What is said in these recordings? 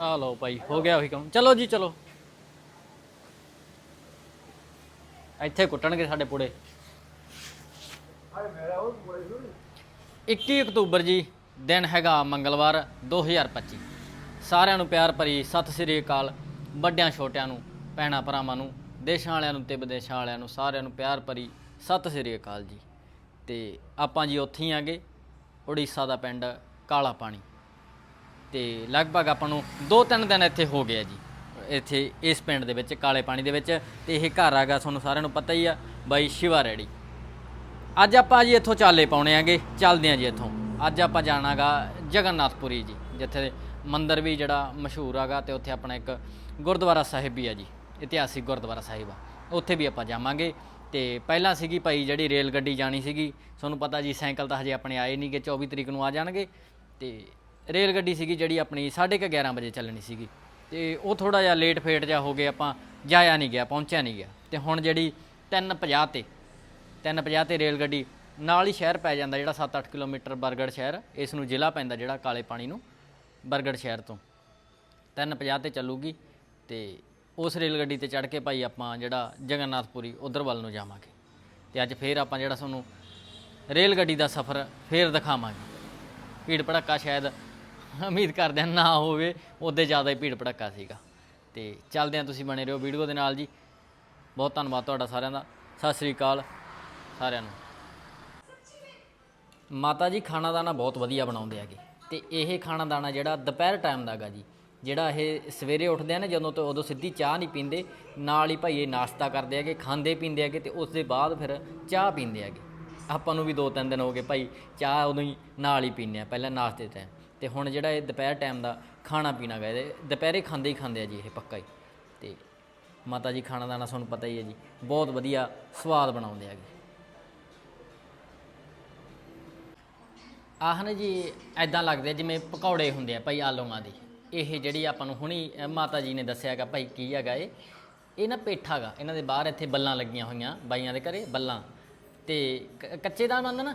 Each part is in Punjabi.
ਆ ਲਓ ਭਾਈ, ਹੋ ਗਿਆ ਉਹੀ ਕੰਮ। ਚਲੋ ਜੀ, ਚਲੋ। ਇੱਥੇ ਕੁੱਟਣਗੇ ਸਾਡੇ ਪੁੜੇ। 21 ਅਕਤੂਬਰ ਜੀ, ਦਿਨ ਹੈਗਾ ਮੰਗਲਵਾਰ 2025 ਸਾਰਿਆਂ ਨੂੰ ਪਿਆਰ ਭਰੀ ਸਤਿ ਸ੍ਰੀ ਅਕਾਲ। ਵੱਡਿਆਂ, ਛੋਟਿਆਂ ਨੂੰ, ਭੈਣਾਂ, ਭਰਾਵਾਂ ਨੂੰ, ਦੇਸ਼ਾਂ ਵਾਲਿਆਂ ਨੂੰ ਤੇ ਵਿਦੇਸ਼ਾਂ ਵਾਲਿਆਂ ਨੂੰ ਸਾਰਿਆਂ ਨੂੰ ਪਿਆਰ ਭਰੀ ਸਤਿ ਸ੍ਰੀ ਅਕਾਲ ਜੀ। ਤੇ ਆਪਾਂ ਜੀ ਉੱਥੇ ਹੀ ਆਂਗੇ, ਉੜੀਸਾ ਦਾ ਪਿੰਡ ਕਾਲਾ ਪਾਣੀ। ਤੇ ਲਗਭਗ ਆਪਾਂ ਨੂੰ 2-3 ਦਿਨ ਇੱਥੇ ਹੋ ਗਏ ਜੀ। ਇੱਥੇ ਇਸ ਪਿੰਡ ਦੇ ਵਿੱਚ, ਕਾਲੇ ਪਾਣੀ ਦੇ ਵਿੱਚ, ਤੇ ਇਹ ਘਰ ਆਗਾ ਤੁਹਾਨੂੰ ਸਾਰਿਆਂ ਨੂੰ ਪਤਾ ਹੀ ਆ, ਬਾਈ ਸ਼ਿਵਾ ਰੈਡੀ। ਅੱਜ ਆਪਾਂ ਜੀ ਇੱਥੋਂ ਚਾਲੇ ਪਾਉਣੇ ਆਗੇ, ਚੱਲਦੇ ਆਂ ਜੀ ਇੱਥੋਂ। ਅੱਜ ਆਪਾਂ ਜਾਣਾਗਾ ਜਗਨਨਾਥਪੁਰੀ ਜੀ, ਜਿੱਥੇ ਮੰਦਿਰ ਵੀ ਜਿਹੜਾ ਮਸ਼ਹੂਰ ਆਗਾ ਤੇ ਉੱਥੇ ਆਪਣਾ ਇੱਕ ਗੁਰਦੁਆਰਾ ਸਾਹਿਬ ਵੀ ਆ ਜੀ, ਇਤਿਹਾਸਿਕ ਗੁਰਦੁਆਰਾ ਸਾਹਿਬ ਆ। ਉੱਥੇ ਵੀ ਆਪਾਂ ਜਾਵਾਂਗੇ। ਤੇ ਪਹਿਲਾਂ ਸੀਗੀ ਭਾਈ ਜਿਹੜੀ ਰੇਲ ਗੱਡੀ ਜਾਣੀ ਸੀਗੀ, ਤੁਹਾਨੂੰ ਪਤਾ ਜੀ ਸਾਈਕਲ ਤਾਂ ਹਜੇ ਆਪਣੇ ਆਏ ਨਹੀਂ ਨਹੀਂਗੇ 24 ਤਰੀਕ ਨੂੰ ਆ ਜਾਣਗੇ। ਤੇ ਰੇਲ ਗੱਡੀ ਸੀਗੀ ਜਿਹੜੀ ਆਪਣੀ 11:30 ਵਜੇ ਚੱਲਣੀ ਸੀਗੀ। ਤੇ ਉਹ ਥੋੜਾ ਜਿਹਾ ਲੇਟ ਫੇਟ ਜਿਹਾ ਹੋ ਗਏ, ਆਪਾਂ ਜਾਇਆ ਨਹੀਂ ਗਿਆ, ਪਹੁੰਚਿਆ ਨਹੀਂ ਗਿਆ। ਤੇ ਹੁਣ ਜਿਹੜੀ 3:50 ਤੇ 3:50 ਤੇ ਰੇਲ ਗੱਡੀ ਨਾਲ ਹੀ ਸ਼ਹਿਰ ਪੈ ਜਾਂਦਾ, ਜਿਹੜਾ 7-8 ਕਿਲੋਮੀਟਰ ਬਰਗੜ ਸ਼ਹਿਰ ਇਸ ਨੂੰ ਜ਼ਿਲ੍ਹਾ ਪੈਂਦਾ ਜਿਹੜਾ ਕਾਲੇ ਪਾਣੀ ਨੂੰ ਬਰਗੜ ਸ਼ਹਿਰ ਤੋਂ। 3:50 ਤੇ ਚੱਲੂਗੀ ਤੇ ਉਸ ਰੇਲ ਗੱਡੀ ਤੇ ਚੜ੍ਹ ਕੇ ਭਾਈ ਆਪਾਂ ਜਿਹੜਾ ਜਗਨਨਾਥਪੁਰੀ ਉਧਰ ਵੱਲ ਨੂੰ ਜਾਵਾਂਗੇ। ਤੇ ਅੱਜ ਫੇਰ ਆਪਾਂ ਜਿਹੜਾ ਤੁਹਾਨੂੰ ਰੇਲ ਗੱਡੀ ਦਾ ਸਫ਼ਰ ਫੇਰ ਦਿਖਾਵਾਂਗੇ। ਭੀੜ ਭੜੱਕਾ ਸ਼ਾਇਦ ਉਮੀਦ ਕਰਦੇ ਹਾਂ ਨਾ ਹੋਵੇ, ਉਹਦੇ ਜ਼ਿਆਦਾ ਹੀ ਭੀੜ ਭੜੱਕਾ ਸੀਗਾ। ਤੇ ਚੱਲਦੇ ਹਾਂ ਤੁਸੀਂ ਬਣੇ ਰਹੋ ਵੀਡੀਓ ਦੇ ਨਾਲ ਜੀ। ਬਹੁਤ ਧੰਨਵਾਦ ਤੁਹਾਡਾ ਸਾਰਿਆਂ ਦਾ। ਸਤਿ ਸ੍ਰੀ ਅਕਾਲ ਸਾਰਿਆਂ ਨੂੰ। ਮਾਤਾ ਜੀ, ਖਾਣਾ ਦਾਣਾ ਬਹੁਤ ਵਧੀਆ ਬਣਾਉਂਦੇ ਹੈਗੇ। ਤੇ ਇਹ ਖਾਣਾ ਦਾਣਾ ਜਿਹੜਾ ਦੁਪਹਿਰ ਟਾਈਮ ਦਾਗਾ ਜੀ, ਜਿਹੜਾ ਇਹ ਸਵੇਰੇ ਉੱਠਦੇ ਆ ਨਾ ਜਦੋਂ ਤੋਂ ਉਦੋਂ ਸਿੱਧੀ ਚਾਹ ਨਹੀਂ ਪੀਂਦੇ, ਨਾਲ ਹੀ ਭਾਈ ਇਹ ਨਾਸ਼ਤਾ ਕਰਦੇ ਹੈਗੇ, ਖਾਂਦੇ ਪੀਂਦੇ ਹੈਗੇ ਤੇ ਉਸ ਦੇ ਬਾਅਦ ਫਿਰ ਚਾਹ ਪੀਂਦੇ ਹੈਗੇ। ਆਪਾਂ ਨੂੰ ਵੀ ਦੋ ਤਿੰਨ ਦਿਨ ਹੋ ਗਏ ਭਾਈ, ਚਾਹ ਉਦੋਂ ਹੀ ਨਾਲ ਹੀ ਪੀਂਦੇ ਆ ਪਹਿਲਾਂ ਨਾਸ਼ਤੇ ਟਾਈਮ ਤੇ ਹੁਣ ਜਿਹੜਾ ਇਹ ਦੁਪਹਿਰ ਟਾਈਮ ਦਾ ਖਾਣਾ ਪੀਣਾ ਗਾ, ਇਹਦੇ ਦੁਪਹਿਰੇ ਖਾਂਦੇ ਹੀ ਖਾਂਦੇ ਆ ਜੀ ਇਹ ਪੱਕਾ ਹੀ। ਤੇ ਮਾਤਾ ਜੀ ਖਾਣਾ ਦਾਣਾ ਤੁਹਾਨੂੰ ਪਤਾ ਹੀ ਹੈ ਜੀ, ਬਹੁਤ ਵਧੀਆ ਸਵਾਦ ਬਣਾਉਂਦੇ ਹੈਗੇ ਆਹ ਨਾ ਜੀ ਐਦਾਂ ਲੱਗਦੇ ਆ ਜਿਵੇਂ ਪਕੌੜੇ ਹੁੰਦੇ ਆ ਭਾਈ ਆਲੂਆਂ ਦੇ। ਇਹ ਜਿਹੜੀ ਆਪਾਂ ਨੂੰ ਹੁਣੀ ਮਾਤਾ ਜੀ ਨੇ ਦੱਸਿਆਗਾ ਭਾਈ ਕੀ ਹੈਗਾ ਇਹ। ਇਹ ਨਾ ਪੇਠਾ ਗਾ, ਇਹਨਾਂ ਦੇ ਬਾਹਰ ਇੱਥੇ ਬੱਲਾਂ ਲੱਗੀਆਂ ਹੋਈਆਂ, ਬਾਈਆਂ ਦੇ ਘਰੇ ਬੱਲਾਂ। ਤੇ ਕ- ਕੱਚੇ ਦਾ ਹੁੰਦਾ ਨਾ,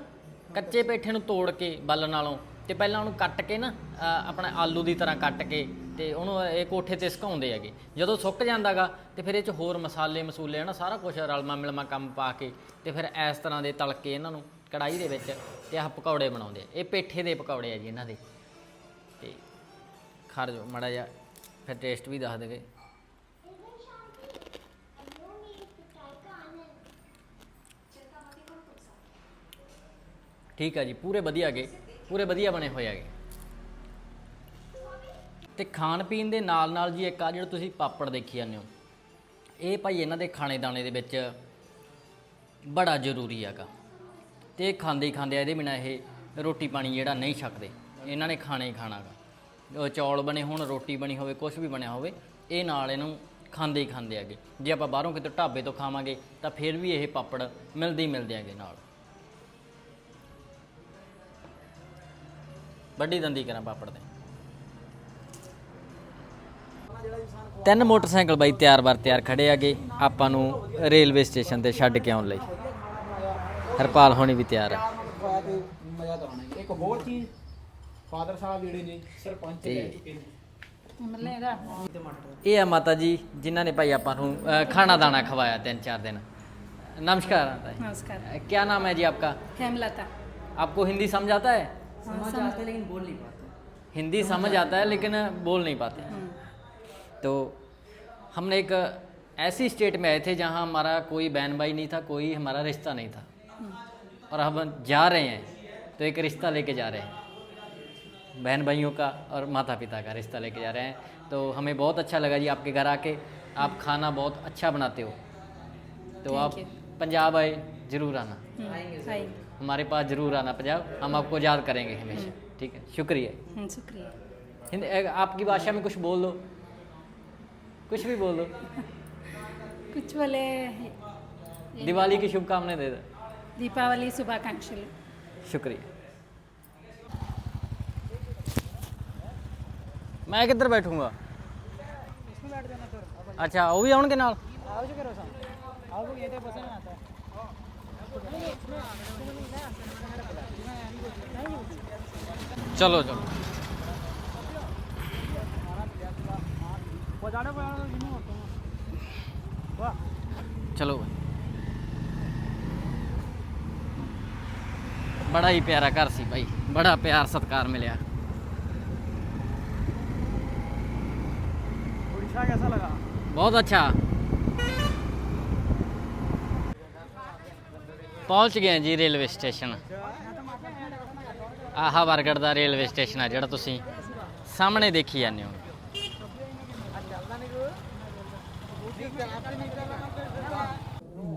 ਕੱਚੇ ਪੇਠੇ ਨੂੰ ਤੋੜ ਕੇ ਬੱਲ ਨਾਲੋਂ ਤੇ ਪਹਿਲਾਂ ਉਹਨੂੰ ਕੱਟ ਕੇ ਨਾ ਅ, ਆਪਣਾ ਆਲੂ ਦੀ ਤਰ੍ਹਾਂ ਕੱਟ ਕੇ ਤੇ ਉਹਨੂੰ ਇਹ ਕੋਠੇ ਤੇ ਸੁਕਾਉਂਦੇ ਹੈਗੇ। ਜਦੋਂ ਸੁੱਕ ਜਾਂਦਾਗਾ ਤੇ ਫਿਰ ਇਹ ਚ ਹੋਰ ਮਸਾਲੇ ਮਸੂਲੇ ਹਨਾ ਸਾਰਾ ਕੁਝ ਰਲਮਾ ਮਿਲਮਾ ਕੰਮ ਪਾ ਕੇ ਤੇ ਫਿਰ ਇਸ ਤਰ੍ਹਾਂ ਦੇ ਤਲਕੇ ਇਹਨਾਂ ਨੂੰ ਕੜਾਈ ਦੇ ਵਿੱਚ ਤੇ ਆਹ ਪਕੌੜੇ ਬਣਾਉਂਦੇ ਆ। ਇਹ ਪੇਠੇ ਦੇ ਪਕੌੜੇ ਆ ਜੀ ਇਹਨਾਂ ਦੇ। ਤੇ ਖਾ ਜੋ ਮੜਾ ਜਾ ਫਿਰ ਟੇਸਟ ਵੀ ਦੱਸ ਦੇਵੇ। ਠੀਕ ਆ ਜੀ ਪੂਰੇ ਵਧੀਆ ਗਏ ਪੂਰੇ ਵਧੀਆ ਬਣੇ ਹੋਏ ਹੈਗੇ। ਤੇ ਖਾਣ ਪੀਣ ਦੇ ਨਾਲ ਨਾਲ ਜੀ ਇੱਕ ਆ ਜਿਹੜਾ ਤੁਸੀਂ ਪਾਪੜ ਦੇਖੀ ਜਾਂਦੇ ਹੋ। ਇਹ ਭਾਈ ਇਹਨਾਂ ਦੇ ਖਾਣੇ ਦਾਣੇ ਦੇ ਵਿੱਚ ਬੜਾ ਜ਼ਰੂਰੀ ਹੈਗਾ। ਤੇ ਇਹ ਖਾਂਦੇ ਹੀ ਖਾਂਦੇ ਇਹਦੇ ਬਿਨਾ ਇਹ ਰੋਟੀ ਪਾਣੀ ਜਿਹੜਾ ਨਹੀਂ ਛਕਦੇ। ਇਹਨਾਂ ਨੇ ਖਾਣਾ ਹੀ ਖਾਣਾਗਾ ਉਹ ਚੌਲ ਬਣੇ ਹੋਣ, ਰੋਟੀ ਬਣੀ ਹੋਵੇ ਕੁਝ ਵੀ ਬਣਿਆ ਹੋਵੇ, ਇਹ ਨਾਲ ਇਹਨੂੰ ਖਾਂਦੇ ਹੀ ਖਾਂਦੇ ਹੈਗੇ। ਜੇ ਆਪਾਂ ਬਾਹਰੋਂ ਕਿਤੇ ਢਾਬੇ ਤੋਂ ਖਾਵਾਂਗੇ, ਤਾਂ ਫਿਰ ਵੀ ਇਹ ਪਾਪੜ ਮਿਲਦੇ ਹੀ ਮਿਲਦੇ ਹੈਗੇ ਨਾਲ। ਵੱਡੀ ਦੰਦੀ ਕਰਾਂ ਪਾਪੜ ਦੇ ਤਿੰਨ ਮੋਟਰਸਾਈਕਲ ਬਾਈ ਤਿਆਰ ਬਰ ਤਿਆਰ ਖੜੇ ਆਗੇ ਆਪਾਂ ਨੂੰ ਰੇਲਵੇ ਸਟੇਸ਼ਨ ਤੇ ਛੱਡ ਕੇ ਆਉਣ ਲਈ ਹਰਪਾਲ ਹੋਣੀ ਵੀ ਤਿਆਰ ਆ ਹੋਇਆ ਤੇ ਮਜ਼ਾ ਤਾਂ ਆਉਣਾ ਹੀ। ਇੱਕ ਹੋਰ ਚੀਜ਼ ਫਾਦਰ ਸਾਹਿਬ ਜਿਹੜੇ ਨੇ ਸਰਪੰਚ ਤੇ ਰਹਿ ਚੁੱਕੇ ਨੇ ਟਮਾਟਰ ਇਹ ਆ ਮਾਤਾ ਜੀ ਜਿਨ੍ਹਾਂ ਨੇ ਭਾਈ ਆਪਾਂ ਨੂੰ ਅ, ਖਾਣਾ ਦਾਣਾ ਖਵਾਇਆ ਤਿੰਨ ਚਾਰ ਦਿਨ नमस्कार नमस्कार अ, क्या नाम है जी आपका हेमलता आपको हिंदी समझ आता है समझ आता है लेकिन बोल नहीं पाते। हिंदी समझ आता है लेकिन बोल नहीं पाते। तो हमने एक ऐसी स्टेट में आए थे जहाँ हमारा कोई बहन भाई नहीं था कोई हमारा रिश्ता नहीं था। और हम जा रहे हैं तो एक रिश्ता लेके जा रहे हैं। बहन भाइयों का और माता पिता का रिश्ता लेके जा रहे हैं। तो हमें बहुत अच्छा लगा जी आपके घर आके। आप खाना बहुत अच्छा बनाते हो। तो आप पंजाब आए ज़रूर आना। आएँगे हमारे पास ज़रूर आना पंजाब हम आपको याद करेंगे हमेशा ठीक है? शुक्रिया। हम्म, शुक्रिया। आपकी भाषा में कुछ बोल दो। कुछ भी बोल दो। कुछ बोले दिवाली की शुभकामनाएँ दे दो। दीपावली शुभाकांक्षी। शुक्रिया। मैं किधर बैठूँगा? अच्छा वो भी आउणगे नाल? आओ जो करो साहब। आओ ये तो पसंद आता है। चलो चलो। चलो बड़ा ही प्यारा घर सी भाई। बड़ा प्यार सत्कार मिलया। कैसा लगा? बहुत अच्छा। ਪਹੁੰਚ ਗਏ ਹਾਂ ਜੀ ਰੇਲਵੇ ਸਟੇਸ਼ਨ ਆਹਾ ਬਰਗੜ ਦਾ ਰੇਲਵੇ ਸਟੇਸ਼ਨ ਆ ਜਿਹੜਾ ਤੁਸੀਂ ਸਾਹਮਣੇ ਦੇਖੀ ਜਾਂਦੇ ਹੋ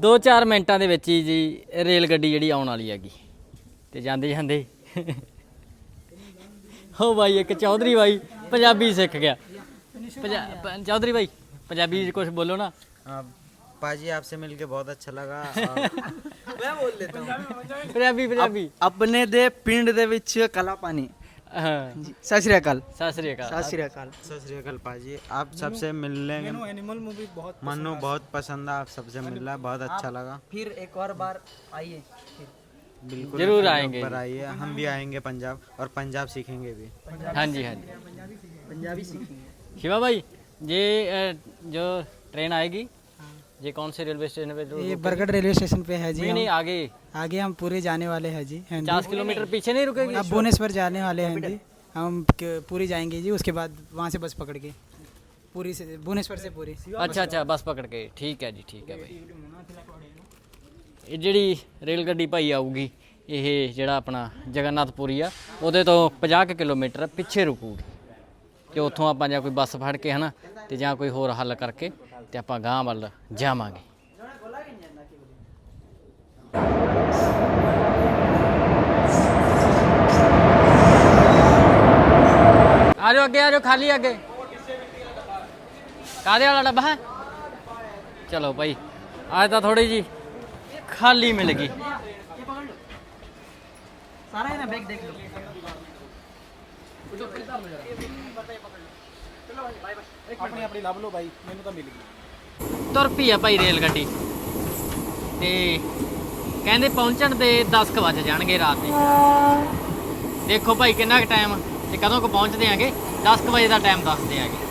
ਦੋ ਚਾਰ ਮਿੰਟਾਂ ਦੇ ਵਿੱਚ ਹੀ ਜੀ ਰੇਲ ਗੱਡੀ ਜਿਹੜੀ ਆਉਣ ਵਾਲੀ ਹੈਗੀ ਤੇ ਜਾਂਦੇ ਜਾਂਦੇ ਹੋ ਭਾਈ ਇੱਕ ਚੌਧਰੀ ਭਾਈ ਪੰਜਾਬੀ ਸਿੱਖ ਗਿਆ ਪੰਜਾ- ਪ- ਚੌਧਰੀ ਭਾਈ ਪੰਜਾਬੀ ਚ ਕੁਝ ਬੋਲੋ ਨਾ हाँ, पाजी आपसे मिलके बहुत अच्छा लगा और मैं बोल लेता हूँ ਪੰਜਾਬੀ ਪੰਜਾਬੀ ਆਪਣੇ ਦੇ ਪਿੰਡ ਦੇ ਵਿੱਚ ਕਲਾ ਪਾਣੀ ਹਾਂ ਸਤਿ ਸ਼੍ਰੀ ਅਕਾਲ ਸਤਿ ਸ੍ਰੀ ਅਕਾਲ ਸਤਿ ਸ਼੍ਰੀ ਅਕਾਲ सत श्रीकाल पाजी आप सबसे मिलने एनिमल मूवी बहुत मनु बहुत पसंद है आप सबसे मिलना बहुत अच्छा लगा ਫਿਰ ਇੱਕ और बार आइए बिल्कुल जरूर आप आएंगे पर आइए हम भी आएंगे पंजाब और पंजाब सीखेंगे भी ਹਾਂਜੀ ਹਾਂਜੀ पंजाबी सीखेंगे शिवा भाई ये अ, जो ट्रेन आएगी ये कौन से रेलवे स्टेशन पे जो ये रुकेगी? बरगढ़ रेलवे स्टेशन पे है जी नहीं हम नहीं आगे आगे हम पूरे जाने वाले हैं जी हाँ जी पचास किलोमीटर पीछे नहीं रुकेगी अब भुवनेश्वर जाने वाले हैं जी हम क- पूरी जाएंगे जी उसके बाद वहाँ से बस पकड़ के पूरी से भुवनेश्वर से पूरी ਅੱਛਾ ਅੱਛਾ ਬੱਸ ਪਕੜ ਕੇ ਠੀਕ ਹੈ ਜੀ ਠੀਕ ਹੈ ਭਾਈ ਇਹ ਜਿਹੜੀ ਰੇਲ ਗੱਡੀ ਭਾਈ ਆਊਗੀ ਇਹ ਜਿਹੜਾ ਆਪਣਾ ਜਗਨਨਾਥਪੁਰੀ ਆ ਉਹਦੇ ਤੋਂ 50 ਕੁ ਕਿਲੋਮੀਟਰ ਪਿੱਛੇ ਰੁਕੂਗੀ ਤੇ ਉੱਥੋਂ ਆਪਾਂ ਜਾਂ ਕੋਈ ਬੱਸ ਫੜ ਕੇ ਹਨਾ ਤੇ ਜਾਂ ਕੋਈ ਹੋਰ ਹੱਲ ਕਰਕੇ ਤੇ ਆਪਾਂ ਗਾਂ ਵੱਲ ਜਾਵਾਂਗੇ। ਆ ਜਾਓ ਅੱਗੇ ਆ ਜਾਓ ਖਾਲੀ ਅੱਗੇ। ਕਾਦੇ ਵਾਲਾ ਡੱਬਾ ਹੈ? ਚਲੋ ਭਾਈ ਅੱਜ ਤਾਂ ਥੋੜੀ ਜੀ ਖਾਲੀ ਮਿਲ ਗਈ। ਸਾਰਾ ਇਹਨਾਂ ਬੈਗ ਦੇਖ ਲਓ। ਆਪਣੇ ਆਪਣੀ ਲੱਭ ਲਓ ਭਾਈ ਮੈਨੂੰ ਤਾਂ ਮਿਲ ਗਈ। ਤੁਰ ਪਈ ਆ ਭਾਈ ਰੇਲ ਗੱਡੀ ਤੇ ਕਹਿੰਦੇ ਪਹੁੰਚਣ ਦੇ 10 ਕੁ ਵਜ ਜਾਣਗੇ ਰਾਤ ਦੇ। ਦੇਖੋ ਭਾਈ ਕਿੰਨਾ ਕੁ ਟਾਈਮ ਤੇ ਕਦੋਂ ਕੁ ਪਹੁੰਚਦੇ ਆਂਗੇ 10 ਕੁ ਵਜੇ ਦਾ ਟਾਈਮ ਦੱਸਦੇ ਆਂਗੇ।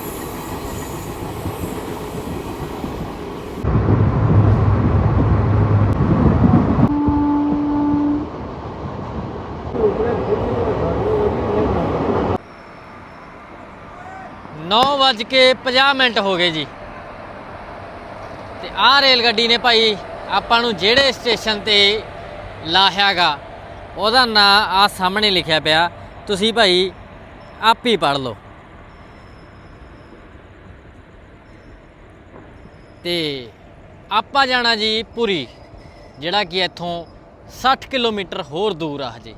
ਨੌ ਵੱਜ ਕੇ 50 ਮਿੰਟ ਹੋ ਗਏ ਜੀ। ਆਹ ਰੇਲ ਗੱਡੀ ਨੇ ਭਾਈ, ਆਪਾਂ ਨੂੰ ਜਿਹੜੇ ਸਟੇਸ਼ਨ ਤੇ ਲਾਹਿਆਗਾ, ਉਹਦਾ ਨਾਂ ਆ ਸਾਹਮਣੇ ਲਿਖਿਆ ਪਿਆ। ਤੁਸੀਂ ਭਾਈ, ਆਪ ਹੀ ਪੜ੍ਹ ਲਓ। ਤੇ ਆਪਾਂ ਜਾਣਾ ਜੀ ਪੁਰੀ, ਜਿਹੜਾ ਕਿ ਇੱਥੋਂ 60 ਕਿਲੋਮੀਟਰ ਹੋਰ ਦੂਰ ਆ ਹਜੇ।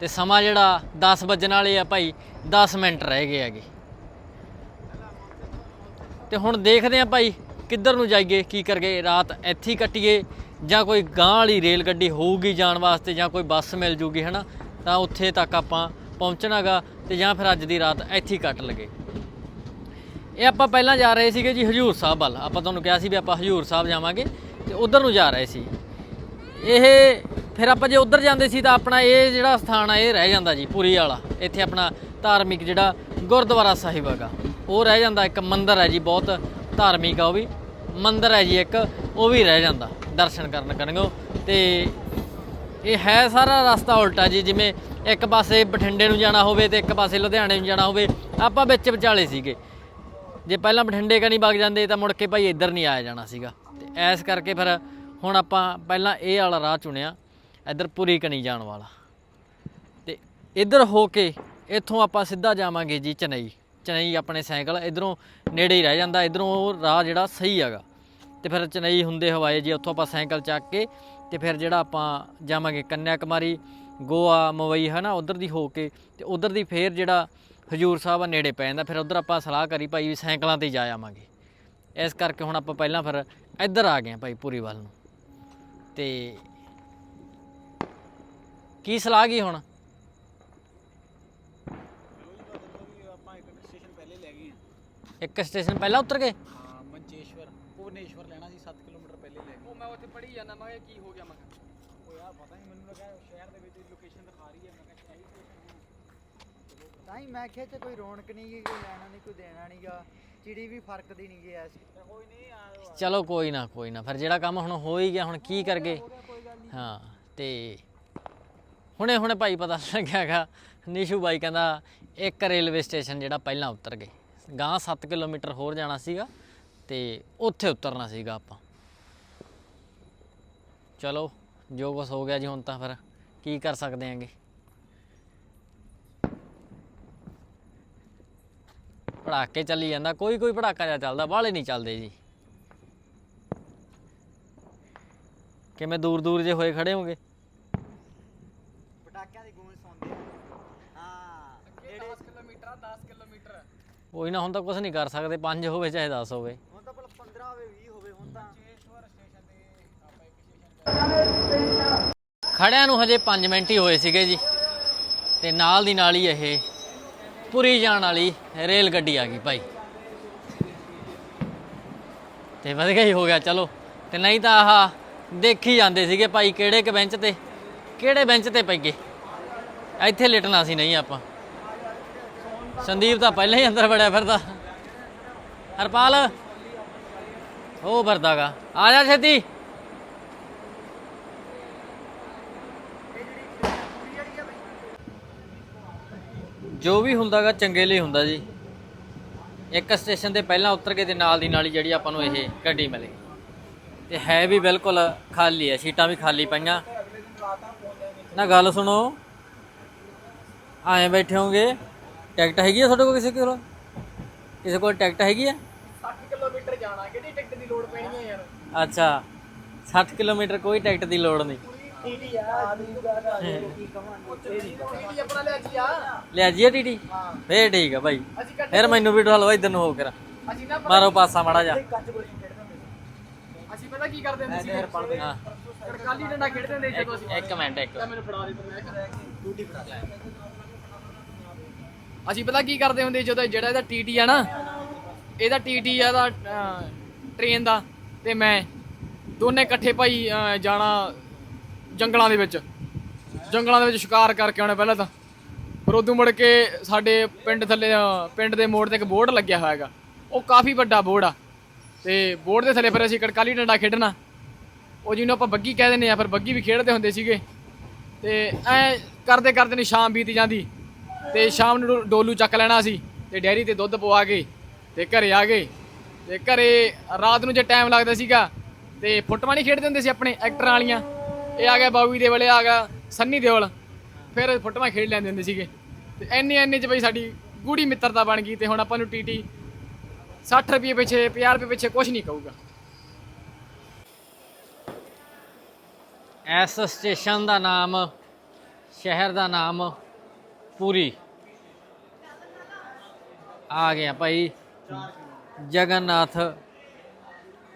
ਤੇ ਸਮਾਂ ਜਿਹੜਾ 10 ਵੱਜਣ ਵਾਲੇ ਆ ਭਾਈ 10 ਮਿੰਟ ਰਹਿ ਗਏ ਹੈਗੇ। ਤੇ ਹੁਣ ਦੇਖਦੇ ਆ ਭਾਈ ਕਿੱਧਰ ਨੂੰ ਜਾਈਏ, ਕੀ ਕਰਗੇ ਰਾਤ ਇੱਥੇ ਕੱਟੀਏ, ਜਾਂ ਕੋਈ ਗਾਂ ਵਾਲੀ ਰੇਲ ਗੱਡੀ ਹੋਊਗੀ ਜਾਣ ਵਾਸਤੇ, ਜਾਂ ਕੋਈ ਬੱਸ ਮਿਲ ਜੂਗੀ, ਹਨਾ? ਤਾਂ ਉੱਥੇ ਤੱਕ ਆਪਾਂ ਪਹੁੰਚਣਾਗਾ ਤੇ ਜਾਂ ਫਿਰ ਅੱਜ ਦੀ ਰਾਤ ਇੱਥੇ ਕੱਟ ਲਗੇ ਇਹ ਆਪਾਂ ਪਹਿਲਾਂ ਜਾ ਰਹੇ ਸੀਗੇ ਜੀ ਹਜੂਰ ਸਾਹਿਬ ਵੱਲ। ਆਪਾਂ ਤੁਹਾਨੂੰ ਕਿਹਾ ਸੀ ਵੀ ਆਪਾਂ ਹਜੂਰ ਸਾਹਿਬ ਜਾਵਾਂਗੇ ਤੇ ਉਧਰ ਨੂੰ ਜਾ ਰਹੇ ਸੀ। ਇਹ ਫਿਰ ਆਪਾਂ ਜੇ ਉਧਰ ਜਾਂਦੇ ਸੀ ਤਾਂ ਆਪਣਾ ਇਹ ਜਿਹੜਾ ਸਥਾਨ ਆ, ਇਹ ਰਹਿ ਜਾਂਦਾ ਜੀ ਪੁਰੀ ਵਾਲਾ। ਇੱਥੇ ਆਪਣਾ ਧਾਰਮਿਕ ਜਿਹੜਾ ਗੁਰਦੁਆਰਾ ਸਾਹਿਬ ਹੈਗਾ, ਉਹ ਰਹਿ ਜਾਂਦਾ, ਇੱਕ ਮੰਦਿਰ ਹੈ ਜੀ, ਬਹੁਤ ਧਾਰਮਿਕ ਆ ਉਹ ਵੀ। ਮੰਦਿਰ ਹੈ ਜੀ ਇੱਕ, ਉਹ ਵੀ ਰਹਿ ਜਾਂਦਾ, ਦਰਸ਼ਨ ਕਰਨ ਕਰਨਗੋ। ਤੇ ਇਹ ਹੈ ਸਾਰਾ ਰਸਤਾ ਉਲਟਾ ਜੀ, ਜਿਵੇਂ ਇੱਕ ਪਾਸੇ ਬਠਿੰਡੇ ਨੂੰ ਜਾਣਾ ਹੋਵੇ ਤੇ ਇੱਕ ਪਾਸੇ ਲੁਧਿਆਣੇ ਨੂੰ ਜਾਣਾ ਹੋਵੇ, ਆਪਾਂ ਵਿੱਚ ਵਿਚਾਲੇ ਸੀਗੇ। ਜੇ ਪਹਿਲਾਂ ਬਠਿੰਡੇ ਕਨੀ ਵਗ ਜਾਂਦੇ ਤਾਂ ਮੁੜ ਕੇ ਭਾਈ ਇੱਧਰ ਨਹੀਂ ਆਇਆ ਜਾਣਾ ਸੀਗਾ। ਤੇ ਐਸ ਕਰਕੇ ਫਿਰ ਹੁਣ ਆਪਾਂ ਪਹਿਲਾਂ ਇਹ ਵਾਲਾ ਰਾਹ ਚੁਣਿਆ, ਇੱਧਰ ਪੁਰੀ ਕਨੀ ਜਾਣ ਵਾਲਾ। ਤੇ ਇੱਧਰ ਹੋ ਕੇ ਇੱਥੋਂ ਆਪਾਂ ਸਿੱਧਾ ਜਾਵਾਂਗੇ ਜੀ ਚਨਈ। ਚਨਈ ਆਪਣੇ ਸਾਈਕਲ ਇਧਰੋਂ ਨੇੜੇ ਹੀ ਰਹਿ ਜਾਂਦਾ, ਇਧਰੋਂ ਉਹ ਰਾਹ ਜਿਹੜਾ ਸਹੀ ਹੈਗਾ। ਤੇ ਫਿਰ ਚਨਈ ਹੁੰਦੇ ਹਵਾਏ ਜੀ, ਉੱਥੋਂ ਆਪਾਂ ਸਾਈਕਲ ਚੱਕ ਕੇ ਤੇ ਫਿਰ ਜਿਹੜਾ ਆਪਾਂ ਜਾਵਾਂਗੇ ਕੰਨਿਆ ਕੁਮਾਰੀ ਗੋਆ, ਮੁੰਬਈ ਹੈ ਨਾ ਉਧਰ ਦੀ ਹੋ ਕੇ ਤੇ ਉਧਰ ਦੀ ਫੇਰ ਜਿਹੜਾ ਹਜੂਰ ਸਾਹਿਬ ਆ, ਨੇੜੇ ਪੈ ਜਾਂਦਾ। ਫਿਰ ਉਧਰ ਆਪਾਂ ਸਲਾਹ ਕਰੀ ਭਾਈ ਵੀ ਸਾਈਕਲਾਂ ਤੇ ਹੀ ਜਾ ਆਵਾਂਗੇ। ਇਸ ਕਰਕੇ ਹੁਣ ਆਪਾਂ ਪਹਿਲਾਂ ਫਿਰ ਇੱਧਰ ਆ ਗਏ ਹਾਂ ਭਾਈ ਪੂਰੀ ਵੱਲ ਨੂੰ। ਤੇ ਕੀ ਸਲਾਹ ਗਈ ਹੁਣ? ਇੱਕ ਸਟੇਸ਼ਨ ਪਹਿਲੇ ਲੈ ਗਏ ਇੱਕ ਸਟੇਸ਼ਨ ਪਹਿਲਾਂ ਉਤਰ ਗਏ? ਹਾਂ ਮੰਚੇਸ਼ਵਰ ਭੁਵਨੇਸ਼ਵਰ ਲੈਣਾ ਸੀ 7 ਕਿਲੋਮੀਟਰ ਪਹਿਲੇ ਲੈ ਗਏ। ਉਹ ਮੈਂ ਉੱਥੇ ਪੜੀ ਜਾਂਦਾ ਮੈਂ ਕਿਹਾ ਕੀ ਹੋ ਗਿਆ ਮੈਂ ਉਹ ਯਾਰ ਪਤਾ ਨਹੀਂ ਮੈਨੂੰ ਲੱਗਾ ਸ਼ਹਿਰ ਦੇ ਵਿੱਚ ਲੋਕੇਸ਼ਨ ਦਿਖਾ ਰਹੀ ਹੈ ਮੈਂ ਕਿਹਾ ਸ਼ਾਇਦ ਤਾਂ ਹੀ ਮੈਂ ਕਿਹਾ ਚ ਕੋਈ ਰੌਣਕ ਨਹੀਂ ਗੀ ਕੋਈ ਲੈਣਾ ਨਹੀਂ ਕੋਈ ਦੇਣਾ ਨਹੀਂਗਾ ਚਿੜੀ ਵੀ ਫ਼ਰਕ ਦੀ ਨਹੀਂ ਗਈ ਐਸੀ। ਕੋਈ ਨਹੀਂ ਆ ਚਲੋ ਕੋਈ ਨਾ ਕੋਈ ਨਾ ਫਿਰ ਜਿਹੜਾ ਕੰਮ ਹੁਣ ਹੋ ਹੀ ਗਿਆ ਹੁਣ ਕੀ ਕਰਗੇ? ਹਾਂ ਤੇ ਹੁਣੇ ਹੁਣੇ ਭਾਈ ਪਤਾ ਲੱਗਿਆਗਾ ਨਿਸ਼ੂ ਬਾਈ ਕਹਿੰਦਾ ਇੱਕ ਰੇਲਵੇ ਸਟੇਸ਼ਨ ਜਿਹੜਾ ਪਹਿਲਾਂ ਉਤਰ ਗਏ। ਗਾਂ 7 ਕਿਲੋਮੀਟਰ ਹੋਰ ਜਾਣਾ ਸੀਗਾ ਤੇ ਉੱਥੇ ਉਤਰਨਾ ਸੀਗਾ ਆਪਾਂ। ਚਲੋ, ਜੋ ਕੁਛ ਹੋ ਗਿਆ ਜੀ ਹੁਣ ਤਾਂ ਫਿਰ ਕੀ ਕਰ ਸਕਦੇ ਆਂਗੇ? ਪੜਾਕੇ ਚੱਲੀ ਜਾਂਦਾ ਕੋਈ ਕੋਈ ਪੜਾਕਾ ਜਿਹਾ ਚੱਲਦਾ, ਬਾਹਲੇ ਨਹੀਂ ਚੱਲਦੇ ਜੀ। ਕਿਵੇਂ ਦੂਰ ਦੂਰ ਜੇ ਹੋਏ ਖੜੇ ਹੋਗੇ ਪਟਾਕਿਆਂ ਦੀ ਗੂੰਜ ਸੁਣਦੇ ਆ। ਹਾਂ ਜਿਹੜੇ 10 ਕਿਲੋਮੀਟਰ 10 ਕਿਲੋਮੀਟਰ ਕੋਈ ਨਾ ਹੁਣ ਤਾਂ ਕੁਝ ਨਹੀਂ ਕਰ ਸਕਦੇ 5 ਹੋਵੇ ਚਾਹੇ 10 ਹੋਵੇ। ਹੁਣ ਤਾਂ ਭਲਾ 15 ਹੋਵੇ 20 ਹੋਵੇ ਹੁਣ ਤਾਂ। ਖੜਿਆਂ ਨੂੰ ਹਜੇ 5 ਮਿੰਟ ਹੀ ਹੋਏ ਸੀਗੇ ਜੀ ਤੇ ਨਾਲ ਦੀ ਨਾਲ ਹੀ ਇਹ ਪੁਰੀ ਜਾਣ ਵਾਲੀ ਰੇਲ ਗੱਡੀ ਆ ਗਈ ਭਾਈ। ਤੇ ਵਧੀਆ ਹੀ ਹੋ ਗਿਆ ਚਲੋ। ਤੇ ਨਹੀਂ ਤਾਂ ਆਹ ਦੇਖੀ ਜਾਂਦੇ ਸੀਗੇ ਭਾਈ ਕਿਹੜੇ ਕ ਬੈਂਚ ਤੇ ਕਿਹੜੇ ਬੈਂਚ ਤੇ ਪਈਏ। ਇੱਥੇ ਲਿਟਣਾ ਸੀ ਨਹੀਂ ਆਪਾਂ। ਸੰਦੀਪ ਤਾਂ ਪਹਿਲਾਂ ਹੀ ਅੰਦਰ ਵੜਿਆ ਫਿਰਦਾ। ਹਰਪਾਲ ਉਹ ਵਰਦਾਗਾ ਆ ਜਾ ਛੇਤੀ। ਜੋ ਵੀ ਹੁੰਦਾਗਾ ਚੰਗੇ ਲਈ ਹੁੰਦਾ ਜੀ। ਇੱਕ ਸਟੇਸ਼ਨ ਤੇ ਪਹਿਲਾਂ ਉਤਰ ਕੇ ਤੇ ਨਾਲ ਦੀ ਨਾਲ ਹੀ ਜਿਹੜੀ ਆਪਾਂ ਨੂੰ ਇਹ ਗੱਡੀ ਮਿਲੇ। ਤੇ ਹੈ ਵੀ ਬਿਲਕੁਲ ਖਾਲੀ ਹੈ ਸੀਟਾਂ ਵੀ ਖਾਲੀ ਪਈਆਂ। ਨਾ ਗੱਲ ਸੁਣੋ ਆਏ ਬੈਠੇ ਹੋਗੇ ਟਿਕਟ ਹੈਗੀ ਆ ਤੁਹਾਡੇ ਕੋਲ ਕਿਸੇ ਕੋਲ? ਕਿਸੇ ਕੋਲ ਟਿਕਟ ਹੈਗੀ ਆ? 60 ਕਿਲੋਮੀਟਰ ਜਾਣਾ ਕਿਹੜੀ ਟਿਕਟ ਦੀ ਲੋੜ ਪੈਣੀ ਹੈ ਯਾਰ? ਅੱਛਾ 60 ਕਿਲੋਮੀਟਰ ਕੋਈ ਟਿਕਟ ਦੀ ਲੋੜ ਨਹੀਂ। ਟੀਟੀ ਆ। ਟੀਟੀ ਆਪਣਾ ਲੈ ਜੀ ਆ। ਲਿਆ ਜੀ ਟੀਟੀ? ਫੇਰ ਠੀਕ ਆ ਭਾਈ ਫਿਰ ਮੈਨੂੰ ਵੀ ਢੋਲ ਇਧਰ ਨੂੰ ਹੋ ਕੇ। ਅਸੀਂ ਨਾ ਮਾਰੋ ਪਾਸਾ ਮਾੜਾ ਜਾ ਅਸੀਂ ਪਤਾ ਕੀ ਕਰਦੇ ਹੁੰਦੇ ਸੀ? ਹਾਂ। ਕੜਕਾਲੀ ਡੰਡਾ ਖੇਡਦੇ ਹੁੰਦੇ ਸੀ ਜਦੋਂ ਅਸੀਂ ਇੱਕ ਮਿੰਟ ਇੱਕ ਮੈਨੂੰ ਫੜਾ ਦੇ ਤੂੰ ਮੈਂ ਡਿਊਟੀ ਫੜਾ ਲੈ ਅਸੀਂ ਪਤਾ ਕੀ ਕਰਦੇ ਹੁੰਦੇ ਸੀ ਜਦੋਂ ਜਿਹੜਾ ਇਹਦਾ ਟੀਟੀ ਆ ਨਾ, ਇਹਦਾ ਟੀਟੀ ਆ ਦਾ ਟ੍ਰੇਨ ਦਾ ਤੇ ਮੈਂ ਦੋਨੇ ਇਕੱਠੇ ਭਾਈ ਜਾਣਾ ਜੰਗਲਾਂ ਦੇ ਵਿੱਚ। ਜੰਗਲਾਂ ਦੇ ਵਿੱਚ ਸ਼ਿਕਾਰ ਕਰਕੇ ਆਉਣਾ ਪਹਿਲਾਂ ਤਾਂ। ਫਿਰ ਉਦੋਂ ਮੁੜ ਕੇ ਸਾਡੇ ਪਿੰਡ ਥੱਲੇ ਪਿੰਡ ਦੇ ਮੋੜ ਤੇ ਇੱਕ ਬੋਰਡ ਲੱਗਿਆ ਹੋਇਆ ਹੈਗਾ। ਉਹ ਕਾਫੀ ਵੱਡਾ ਬੋਰਡ ਆ। ਤੇ ਬੋਰਡ ਦੇ ਥੱਲੇ ਫਿਰ ਅਸੀਂ ਕੜਕਾਲੀ ਡੰਡਾ ਖੇਡਣਾ। ਉਹ ਜਿਹਨੂੰ ਆਪਾਂ ਬੱਗੀ ਕਹਿ ਦਿੰਦੇ ਆ, ਫਿਰ ਬੱਗੀ ਵੀ ਖੇਡਦੇ ਹੁੰਦੇ ਸੀਗੇ। ਤੇ ਐ ਕਰਦੇ ਕਰਦੇ ਨੇ ਸ਼ਾਮ ਬੀਤ ਜਾਂਦੀ। ਤੇ ਸ਼ਾਮ ਨੂੰ ਡੋਲੂ ਚੱਕ ਲੈਣਾ ਸੀ ਤੇ ਡੈਰੀ ਤੇ ਦੁੱਧ ਪਵਾ ਕੇ ਤੇ ਘਰੇ ਆ ਗਏ। ਤੇ ਘਰੇ ਰਾਤ ਨੂੰ ਜੇ ਟਾਈਮ ਲੱਗਦਾ ਸੀਗਾ ਤੇ ਫੁੱਟਬਾਲ ਨਹੀਂ ਖੇਡਦੇ ਹੁੰਦੇ ਸੀ ਆਪਣੇ ਐਕਟਰਾਂ ਵਾਲੀਆਂ। ਇਹ ਆ ਗਿਆ ਬਾਊਈ ਦੇ ਵੇਲੇ, ਆ ਗਿਆ ਸੰਨੀ ਦਿਓਲ। ਫਿਰ ਫੁੱਟਬਾਲ ਖੇਡ ਲੈਂਦੇ ਹੁੰਦੇ ਸੀਗੇ। ਤੇ ਐਨੀ ਐਨੀ ਚ ਬਈ ਸਾਡੀ ਗੂੜੀ ਮਿੱਤਰਤਾ ਬਣ ਗਈ ਤੇ ਹੁਣ ਆਪਾਂ ਨੂੰ ਟੀਟੀ 60 ਰੁਪਏ ਪਿੱਛੇ 50 ਰੁਪਏ ਪਿੱਛੇ ਕੁਝ ਨਹੀਂ ਕਹੂਗਾ। ਇਸ ਸਟੇਸ਼ਨ ਦਾ ਨਾਮ, ਸ਼ਹਿਰ ਦਾ ਨਾਮ ਪੂਰੀ। ਆ ਗਿਆ ਭਾਈ ਜਗਨਨਾਥ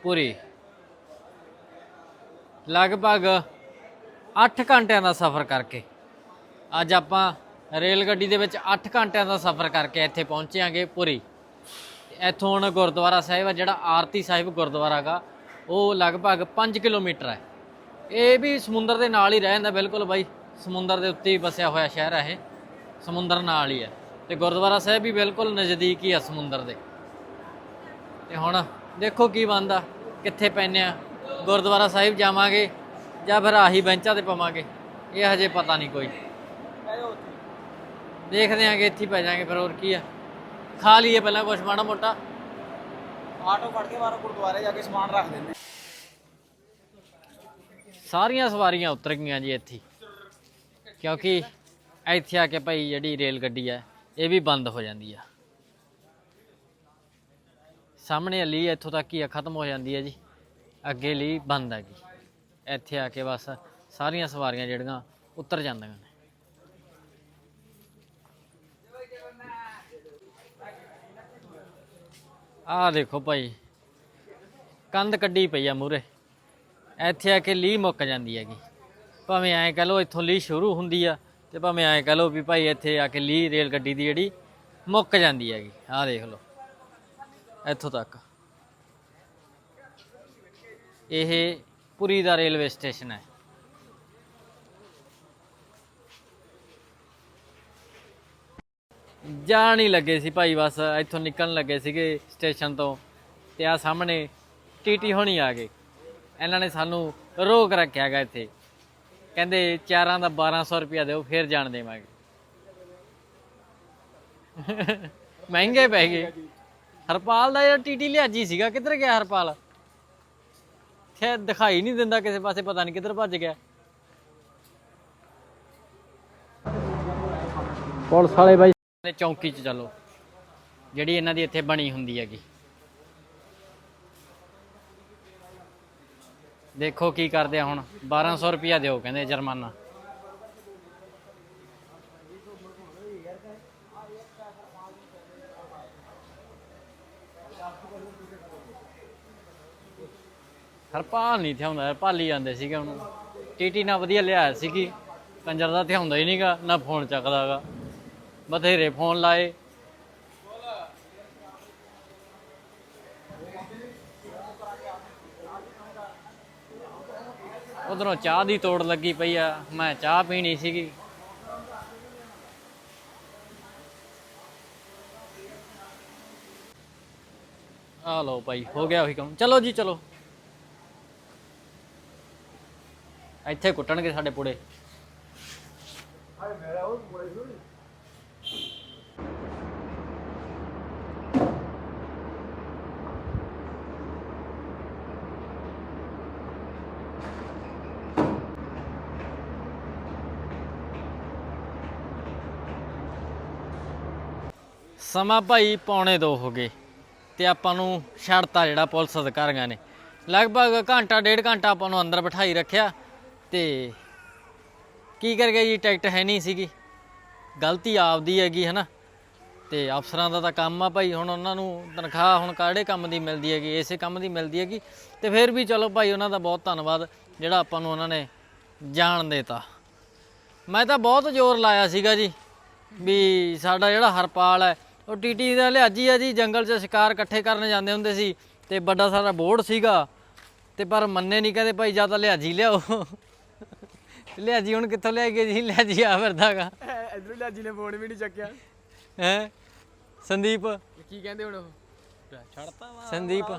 ਪੁਰੀ। ਲਗਭਗ 8 ਘੰਟਿਆਂ ਦਾ ਸਫ਼ਰ ਕਰਕੇ। ਅੱਜ ਆਪਾਂ ਰੇਲ ਗੱਡੀ ਦੇ ਵਿੱਚ 8 ਘੰਟਿਆਂ ਦਾ ਸਫ਼ਰ ਕਰਕੇ ਇੱਥੇ ਪਹੁੰਚਿਆਂਗੇ ਪੁਰੀ। ਇੱਥੋਂ ਹੁਣ ਗੁਰਦੁਆਰਾ ਸਾਹਿਬ ਆ, ਜਿਹੜਾ ਆਰਤੀ ਸਾਹਿਬ ਗੁਰਦੁਆਰਾ ਗਾ, ਉਹ ਲਗਭਗ 5 ਕਿਲੋਮੀਟਰ ਹੈ ਇਹ ਵੀ ਸਮੁੰਦਰ ਦੇ ਨਾਲ ਹੀ ਰਹਿ ਜਾਂਦਾ ਬਿਲਕੁਲ ਬਾਈ। ਸਮੁੰਦਰ ਦੇ ਉੱਤੇ ਹੀ ਵਸਿਆ ਹੋਇਆ ਸ਼ਹਿਰ ਹੈ ਇਹ। ਸਮੁੰਦਰ ਨਾਲ ਹੀ ਹੈ। ਤੇ ਗੁਰਦੁਆਰਾ ਸਾਹਿਬ ਵੀ ਬਿਲਕੁਲ ਨਜ਼ਦੀਕ ਹੀ ਆ ਸਮੁੰਦਰ ਦੇ। ਤੇ ਹੁਣ ਦੇਖੋ ਕੀ ਬਣਦਾ ਕਿੱਥੇ ਪੈਨੇ ਆ। ਗੁਰਦੁਆਰਾ ਸਾਹਿਬ ਜਾਵਾਂਗੇ ਜਾਂ ਫਿਰ ਆਹੀ ਬੈਂਚਾਂ ਤੇ ਪਵਾਂਗੇ ਇਹ ਹਜੇ ਪਤਾ ਨਹੀਂ ਕੋਈ। ਦੇਖਦੇ ਆਂਗੇ ਇੱਥੇ ਪੈ ਜਾਾਂਗੇ ਫਿਰ ਹੋਰ ਕੀ ਆ। ਖਾ ਲਈਏ ਪਹਿਲਾਂ ਕੁਛ ਮਾੜਾ ਮੋਟਾ। ਆਟੋ ਫੜ ਕੇ ਬਾਹਰ ਗੁਰਦੁਆਰੇ ਜਾ ਕੇ ਸਮਾਨ ਰੱਖ ਦਿੰਦੇ। ਸਾਰੀਆਂ ਸਵਾਰੀਆਂ ਉਤਰ ਗਈਆਂ ਜੀ ਇੱਥੇ। ਕਿਉਂਕਿ ਇੱਥੇ ਆ ਕੇ ਭਾਈ ਜਿਹੜੀ ਰੇਲ ਗੱਡੀ ਹੈ ਇਹ ਵੀ ਬੰਦ ਹੋ ਜਾਂਦੀ ਆ। ਸਾਹਮਣੇ ਲਈ ਇੱਥੋਂ ਤੱਕ ਹੀ ਆ, ਖਤਮ ਹੋ ਜਾਂਦੀ ਹੈ ਜੀ। ਅੱਗੇ ਲਈ ਬੰਦ ਹੈਗੀ ਇੱਥੇ ਆ ਕੇ ਬਸ ਸਾਰੀਆਂ ਸਵਾਰੀਆਂ ਜਿਹੜੀਆਂ ਉਤਰ ਜਾਂਦੀਆਂ ਨੇ। ਆਹ ਦੇਖੋ ਭਾਈ, ਕੰਧ ਕੱਢੀ ਪਈ ਆ ਮੂਰੇ ਇੱਥੇ ਆ ਕੇ ਲੀ ਮੁੱਕ ਜਾਂਦੀ ਹੈਗੀ। ਭਾਵੇਂ ਐਂ ਕਹ ਲਓ ਇੱਥੋਂ ਲੀ ਸ਼ੁਰੂ ਹੁੰਦੀ ਆ ਤੇ ਭਾਵੇਂ ਐਂ ਕਹ ਲਓ ਵੀ ਭਾਈ ਇੱਥੇ ਆ ਕੇ ਲੀ ਰੇਲ ਗੱਡੀ ਦੀ ਜਿਹੜੀ, ਮੁੱਕ ਜਾਂਦੀ ਹੈਗੀ। ਆਹ ਦੇਖ ਲਓ। ਇੱਥੋਂ ਤੱਕ। ਇਹ ਪੁਰੀ ਦਾ ਰੇਲਵੇ ਸਟੇਸ਼ਨ ਹੈ। ਜਾਣ ਹੀ ਲੱਗੇ ਸੀ ਭਾਈ, ਬਸ ਇੱਥੋਂ ਨਿਕਲਣ ਲੱਗੇ ਸੀਗੇ ਸਟੇਸ਼ਨ ਤੋਂ। ਤੇ ਆ ਸਾਹਮਣੇ ਟੀਟੀ ਹੋਣੀ ਆ ਗਏ ਇਹਨਾਂ ਨੇ ਸਾਨੂੰ ਰੋਕ ਰੱਖਿਆ ਗਾ ਇੱਥੇ। ਕਹਿੰਦੇ ਚਾਰਾਂ ਦਾ 1200 ਰੁਪਇਆ ਦਿਓ ਫਿਰ ਜਾਣ ਦੇਵਾਂਗੇ। ਮਹਿੰਗੇ ਪੈ ਗਏ। ਹਰਪਾਲ ਦਾ ਜਿਹੜਾ ਟੀਟੀ ਲਿਆਜੀ ਸੀਗਾ ਕਿੱਧਰ ਗਿਆ ਹਰਪਾਲ? ਖੈਰ ਦਿਖਾਈ ਨਹੀਂ ਦਿੰਦਾ ਕਿਸੇ ਪਾਸੇ ਪਤਾ ਨਹੀਂ ਕਿੱਧਰ ਭੱਜ ਗਿਆ। ਪੁਲਿਸ ਵਾਲੇ ਬਾਈ ਚੌਂਕੀ 'ਚ ਚੱਲੋ ਜਿਹੜੀ ਇਹਨਾਂ ਦੀ ਇੱਥੇ ਬਣੀ ਹੁੰਦੀ ਹੈਗੀ। ਦੇਖੋ ਕੀ ਕਰਦੇ ਆ ਹੁਣ। 1200 ਰੁਪਿਆ ਦਿਓ ਕਹਿੰਦੇ ਜੁਰਮਾਨਾ। ਹਰਪਾਲ ਨਹੀਂ ਥਿਆਉਂਦਾ ਯਾਰ, ਭਾਲੀ ਜਾਂਦੇ ਸੀਗੇ ਹੁਣ। ਟੀਟੀ ਨਾ ਵਧੀਆ ਲਿਆਇਆ ਸੀਗੀ ਕੰਜਰ ਦਾ ਥਿਆਉਂਦਾ ਹੀ ਨਹੀਂਗਾ ਨਾ ਫੋਨ ਚੱਕਦਾਗਾ। ਬਥੇਰੇ ਫੋਨ ਲਾਏ। ਉਧਰੋਂ ਚਾਹ ਦੀ ਤੋੜ ਲੱਗੀ ਪਈ ਆ। ਮੈਂ ਚਾਹ ਪੀਣੀ ਸੀਗੀ। ਆ ਲਓ ਭਾਈ, ਹੋ ਗਿਆ ਉਹੀ ਕੰਮ। ਚਲੋ ਜੀ, ਚਲੋ। ਇੱਥੇ ਕੁੱਟਣਗੇ ਸਾਡੇ ਪੁੜੇ। ਸਮਾਂ ਭਾਈ ਪੌਣੇ 2 ਹੋ ਗਏ ਤੇ ਆਪਾਂ ਨੂੰ ਛੱਡਤਾ ਜਿਹੜਾ ਪੁਲਿਸ ਅਧਿਕਾਰੀਆਂ ਨੇ। ਲਗਭਗ ਘੰਟਾ, ਡੇਢ ਘੰਟਾ ਆਪਾਂ ਨੂੰ ਅੰਦਰ ਬਿਠਾਈ ਰੱਖਿਆ ਤੇ ਕੀ ਕਰ ਗਏ ਜੀ? ਟਿਕਟ ਹੈ ਨਹੀਂ ਸੀਗੀ। ਗਲਤੀ ਆਪਦੀ ਹੈਗੀ, ਹੈ ਨਾ? ਤੇ ਅਫਸਰਾਂ ਦਾ ਤਾਂ ਕੰਮ ਆ ਭਾਈ, ਹੁਣ ਉਹਨਾਂ ਨੂੰ ਤਨਖਾਹ ਹੁਣ ਕਾੜੇ ਕੰਮ ਦੀ ਮਿਲਦੀ ਹੈਗੀ, ਇਸੇ ਕੰਮ ਦੀ ਮਿਲਦੀ ਹੈਗੀ। ਤੇ ਫਿਰ ਵੀ ਚਲੋ ਭਾਈ, ਉਹਨਾਂ ਦਾ ਬਹੁਤ ਧੰਨਵਾਦ ਜਿਹੜਾ ਆਪਾਂ ਨੂੰ ਉਹਨਾਂ ਨੇ ਜਾਣ ਦੇਤਾ। ਮੈਂ ਤਾਂ ਬਹੁਤ ਜ਼ੋਰ ਲਾਇਆ ਸੀਗਾ ਜੀ ਵੀ ਸਾਡਾ ਜਿਹੜਾ ਹਰਪਾਲ ਹੈ ਉਹ ਟੀਟੀ ਦਾ ਲਿਆਜੀ ਆ ਜੀ ਜੰਗਲ 'ਚ ਸ਼ਿਕਾਰ ਇਕੱਠੇ ਕਰਨ ਜਾਂਦੇ ਹੁੰਦੇ ਸੀ ਤੇ ਵੱਡਾ ਸਾਰਾ ਬੋਰਡ ਸੀਗਾ ਤੇ ਪਰ ਮੰਨੇ ਨਹੀਂ ਕਹਿੰਦੇ ਭਾਈ ਜਾਂ ਤਾਂ ਲਿਆਜੀ ਲਿਆਓ। ਲਿਆਜੀ ਹੁਣ ਕਿੱਥੋਂ ਲੈ ਗਏ ਜੀ? ਲਿਆਜੀ ਆ ਫਿਰਦਾਗਾ ਇਧਰੋਂ ਲਿਆਜੀ ਨੇ ਫੋਨ ਵੀ ਨਹੀਂ ਚੱਕਿਆ। ਹੈ? ਸੰਦੀਪ? ਕੀ ਕਹਿੰਦੇ ਹੁਣ ਉਹ? ਸੰਦੀਪ?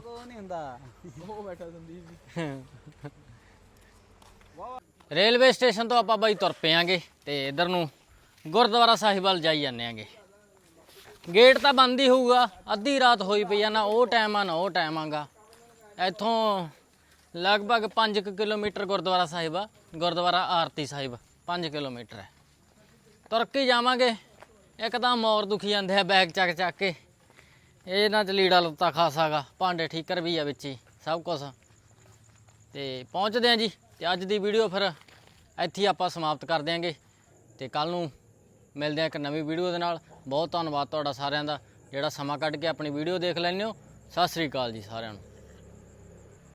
ਰੇਲਵੇ ਸਟੇਸ਼ਨ ਤੋਂ ਆਪਾਂ ਬਾਈ ਤੁਰ ਪਿਆਂਗੇ ਤੇ ਇਧਰ ਨੂੰ ਗੁਰਦੁਆਰਾ ਸਾਹਿਬ ਵੱਲ ਜਾਈ ਜਾਂਦੇ ਆਂਗੇ। ਗੇਟ ਤਾਂ ਬੰਦ ਹੀ ਹੋਊਗਾ। ਅੱਧੀ ਰਾਤ ਹੋਈ ਪਈ ਆ ਨਾ, ਉਹ ਟਾਈਮ ਆ ਨਾ, ਉਹ ਟਾਈਮ ਆਗਾ। ਇੱਥੋਂ ਲਗਭਗ 5 ਕਿਲੋਮੀਟਰ ਗੁਰਦੁਆਰਾ ਸਾਹਿਬ ਆ, ਗੁਰਦੁਆਰਾ ਆਰਤੀ ਸਾਹਿਬ 5 ਕਿਲੋਮੀਟਰ ਹੈ। ਤੁਰ ਕੇ ਜਾਵਾਂਗੇ। ਇੱਕ ਤਾਂ ਮੋਰ ਦੁਖੀ ਜਾਂਦੇ ਆ ਬੈਗ ਚੱਕ ਚੱਕ ਕੇ। ਇਹ ਨਾ ਚ ਲੀੜਾ ਲੱਤਾ ਖਾਸਾਗਾ ਭਾਂਡੇ ਠੀਕਰ ਵੀ ਆ ਵਿੱਚ ਹੀ, ਸਭ ਕੁਝ ਤੇ ਪਹੁੰਚਦੇ ਆਂ ਜੀ, ਤੇ ਅੱਜ ਦੀ ਵੀਡੀਓ ਫਿਰ ਇੱਥੇ ਆਪਾਂ ਸਮਾਪਤ ਕਰ ਦਿਆਂਗੇ। ਤੇ ਕੱਲ ਨੂੰ ਮਿਲਦੇ ਆਂ ਇੱਕ ਨਵੀਂ ਵੀਡੀਓ ਦੇ ਨਾਲ। ਬਹੁਤ ਧੰਨਵਾਦ ਤੁਹਾਡਾ ਸਾਰਿਆਂ ਦਾ। ਜਿਹੜਾ ਸਮਾਂ ਕੱਢ ਕੇ ਆਪਣੀ ਵੀਡੀਓ ਦੇਖ ਲੈਂਦੇ ਹੋ। ਸਤਿ ਸ੍ਰੀ ਅਕਾਲ ਜੀ ਸਾਰਿਆਂ ਨੂੰ।